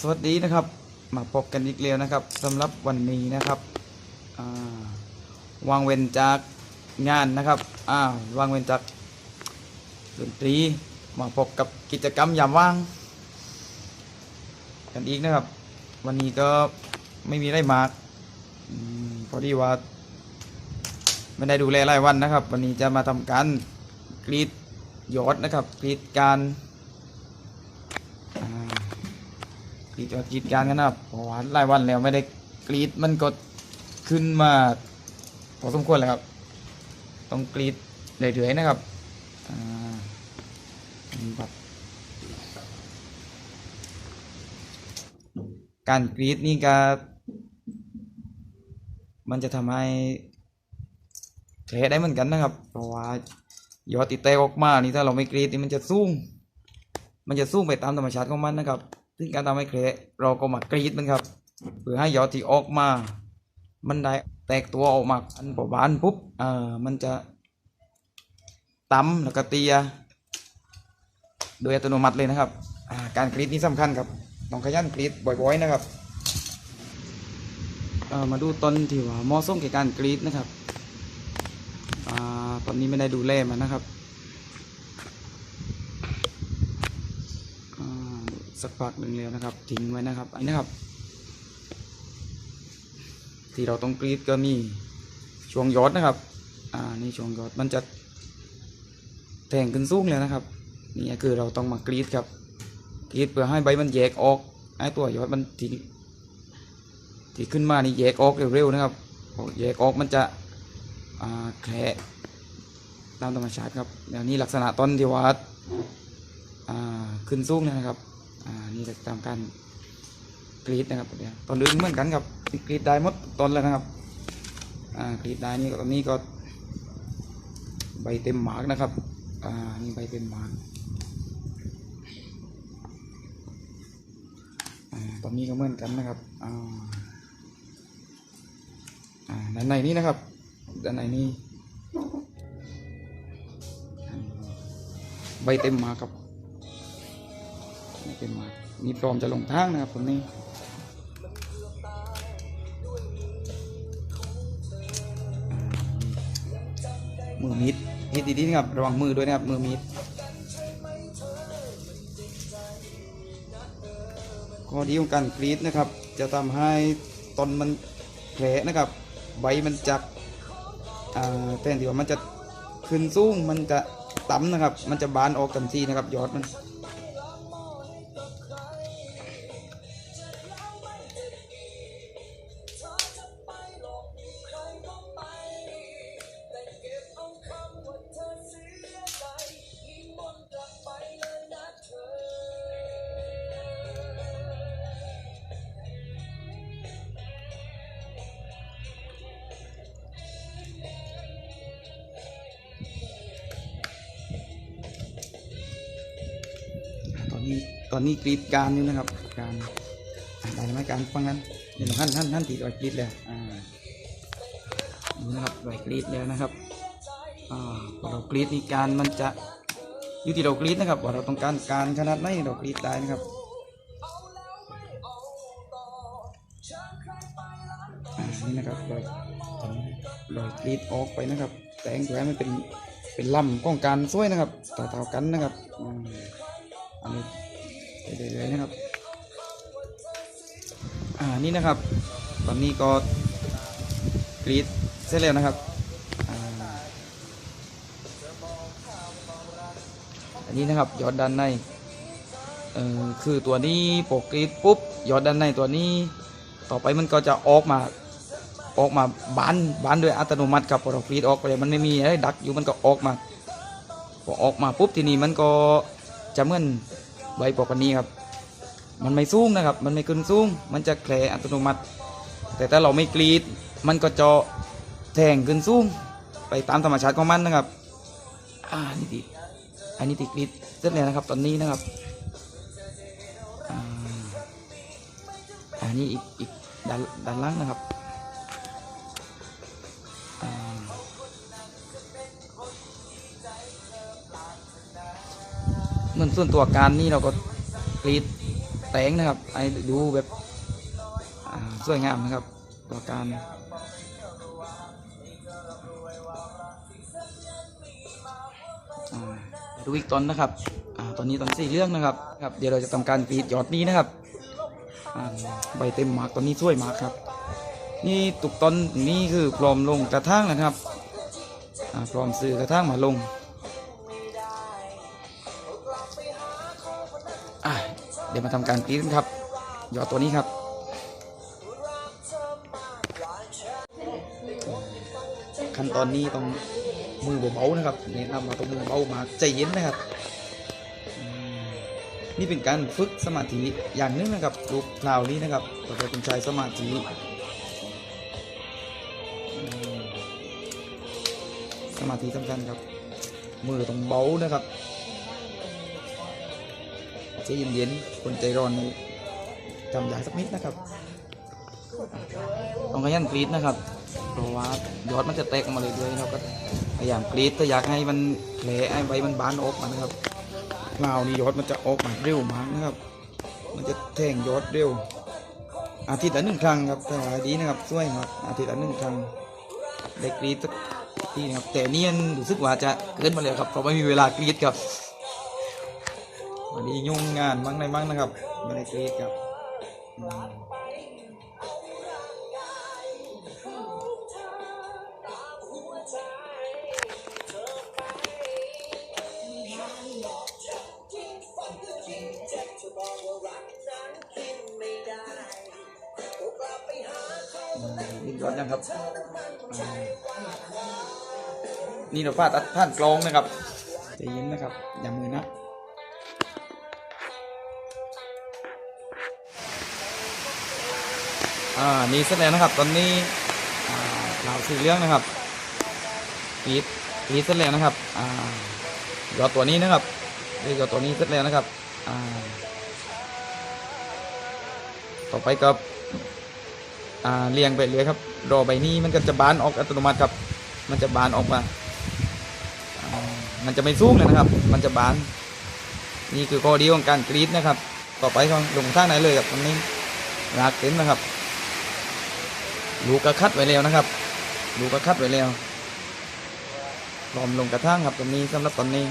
สวัสดีนะครับ มาพบกันอีกแล้วนะครับสำหรับวันนี้นะครับาวางเว้นจากงานนะครับาวางเว้นจากดนตรีมาพบกับกิจกรรมยามว่าง กันอีกนะครับ วันนี้ก็ไม่มีอะไรมากอืมพอดีว่าไม่ได้ดูแลรายวันนะครับ วันนี้จะมาทำการกรีดยอดนะครับกรีดการ กรีดกรีดการกันนะครับเพราะว่ารายวันแล้วไม่ได้กรีดมันก็ขึ้นมาพอสมควรแล้วครับ ต้องกรีดเรื่อยๆนะครับอ่านี่ครับการกรีดนี่ก็มันจะทำให้แผลได้เหมือนกันนะครับ เพราะว่ายอดติดแตกออกมานี่ถ้าเราไม่กรีดนี่มันจะสูงมันจะสูงไปตามธรรมชาติของมันนะครับ ซึ่งการทำให้แผลเราก็มากรีดมันครับเพื่อให้ยอดที่ออกมา มันได้แตกตัวออกมาอันพอบานปุ๊บเอ่อมันจะต่ำแล้วก็เตีย โดยอัตโนมัติเลยนะครับาการกรีดนี่สำคัญครับต้องขยันกรีดบ่อยๆนะครับเอ่อมาดูต้นที่ว่ามอส่งแก่การกรีดนะครับอ่าตอนนี้ไม่ได้ดูแลมันนะครับอ่า สักพักหนึ่งแล้วนะครับ ทิ้งไว้นะครับอันนี้นะครับ ที่เราต้องกรีดก็มีช่วงยอดนะครับ อ่านี่ช่วงยอดมันจะแทงขึ้นสูงเลยนะครับนี่คือเราต้องมากรีดครับกรีดเพื่อให้ใบมันแยกออกไอ้ตัวยอดมันที่ที่ขึ้นมานี่แยกออกเร็วๆนะครับแยกออกมันจะอ่าแคร์ตามธรรมชาติครับอย่างนี้ลักษณะต้นที่ว่าอ่าขึ้นสูงนะครับ อ่านี่ตามการกรีดนะครับเดี๋ยวตอนอื่นเหมือนกันครับกรีดได้หมดต้นแล้วนะครับอ่ากรีดได้นี่ตอนนี้ก็ใบเต็มหมากนะครับอ่านี่ใบเต็มหมากอ่าตอนนี้ก็เหมือนกันนะครับอ่าอ่าด้านในนี้นะครับด้านในนี้ใบเต็มหมากครับ ใบเต็มหมากนี่พร้อมจะลงทางนะครับตรงนี้มือมีดเฮ็ดดีๆนะครับระวังมือด้วยนะครับมือมีดข้อดีของการกรีดนะครับ จะทำให้ต้นมันแผลนะครับ ใบมันจักแทนที่ว่ามันจะขึ้นสูงมันจะต่ำนะครับ มันจะบานออกทันทีนะครับยอดมัน ตอนนี้กรีดการอยู่นะครับ การได้ไหมการฟังนั้นเดี๋ยวท่านท่านท่านตีรอยกรีดแล้วอ่านี่นะครับรอยกรีดแล้วนะครับอ่าพอเรากรีดนี่การมันจะอยู่ที่เรากรีดนะครับ ว่าเราต้องการการขนาดไหนเรากรีดได้นะครับอ่านี่นะครับรอยรอยกรีดออกไปนะครับ แต่งตัวให้มันเป็นเป็นลำของการสวยนะครับต่อๆกันนะครับอันนี้ ไปเรื่อยๆนะครับ อ่า นี่นะครับ ตอนนี้ก็กรีดเสร็จแล้วนะครับ อันนี้นะครับยอดด้านใน เอ่อ คือตัวนี้ปกกรีดปุ๊บยอดด้านในตัวนี้ ต่อไปมันก็จะออกมาออกมาบานบานโดยอัตโนมัติครับพอเรากรีดออกไปมันไม่มีอะไรดักอยู่มันก็ออกมาพอออกมาปุ๊บทีนี้มันก็จะเหมือน ใบปกติครับ มันไม่สูงนะครับ มันไม่ขึ้นสูง มันจะแคลอัตโนมัติ แต่ถ้าเราไม่กรีด มันก็จะแทงขึ้นสูง ไปตามธรรมชาติของมันนะครับ อ่านี่ติอันนี้ติกรีดเสร็จแล้วนะครับ ตอนนี้นะครับอ่าอันนี้อีกอีกด้านด้านล่างนะครับ มือนส่วนตัวการนี่เราก็กรีดแตงนะครับไอ้ดูแบบสวยงามนะครับต่อการดูอีกตอนนะครับอตอนนี้ตอนสี่เรื่องนะครับครับ เดี๋ยวเราจะทำการกรีดยอดนี้นะครับใบเต็มหมากตอนนี้สวยมากครับ นี่ตุกตอนนี้คือพร้อมลงกระทั่งนะครับอ่าพร้อมซื้อกระทั่งมาลง เดี๋ยวมาทำการกรีดกันครับยอตัวนี้ครับขั้นตอนนี้ต้องมือเบาๆนะครับแนะนำมาต้องมือเบามาใจเย็นนะครับ นี่เป็นการฝึกสมาธิอย่างหนึงนะครับลูกคราวนี้นะครับต่อไปเป็นชายสมาธิสมาธิสำคัญครับ มือต้องเบานะครับ ใจเย็นๆคนใจร้อนนี่ทำยาสักนิดนะครับต้องขยันกรีดนะครับ เพราะว่ายอดมันจะแตกออกมาเลยด้วยเราก็พยายามกรีดถ้าอยากให้มันแผลไอ้ใบมันบานออกมานะครับคราวนี้ยอดมันจะออกมาเร็วมากนะครับ มันจะแทงยอดเร็ว อาทิตย์ละหนึ่งครั้งครับถ้าหาดีนะครับช่วยครับอาทิตย์ละหนึ่งครั้งได้กรีดสักทีนะครับแต่เนี่ยรู้สึกว่าจะเกินมาเลยครับเพราะไม่มีเวลากรีดครับ วันนี้ยุ่งงานมั่งในมั่งนะครับไม่ได้กรีดครับอืมนี่ยอนยังครับ นี่เราพลาดตัดผ่านกลองนะครับใจเย็นนะครับ อย่ามือนะ อ่านี่เสร็จแล้วนะครับ ตอนนี้เราสี่เรื่องนะครับปีดปีดเสร็จแล้วนะครับอ่ายอดตัวนี้นะครับเรียกยอดตัวนี้เสร็จแล้วนะครับอ่าต่อไปกับอ่าเรียงไปเลยครับรอใบนี้มันก็จะบานออกอัตโนมัติครับ มันจะบานออกมาอ่ามันจะไม่สูงเลยนะครับ มันจะบาน นี่คือข้อดีของการกรีดนะครับ ต่อไปก็ลงทางไหนเลยครับตรงนี้รากเต็มนะครับ ลูกกระคัดไว้แล้วนะครับ ลูกกระคัดไว้แล้วลอมลงกระทั่งครับตรงนี้สำหรับตอนนี้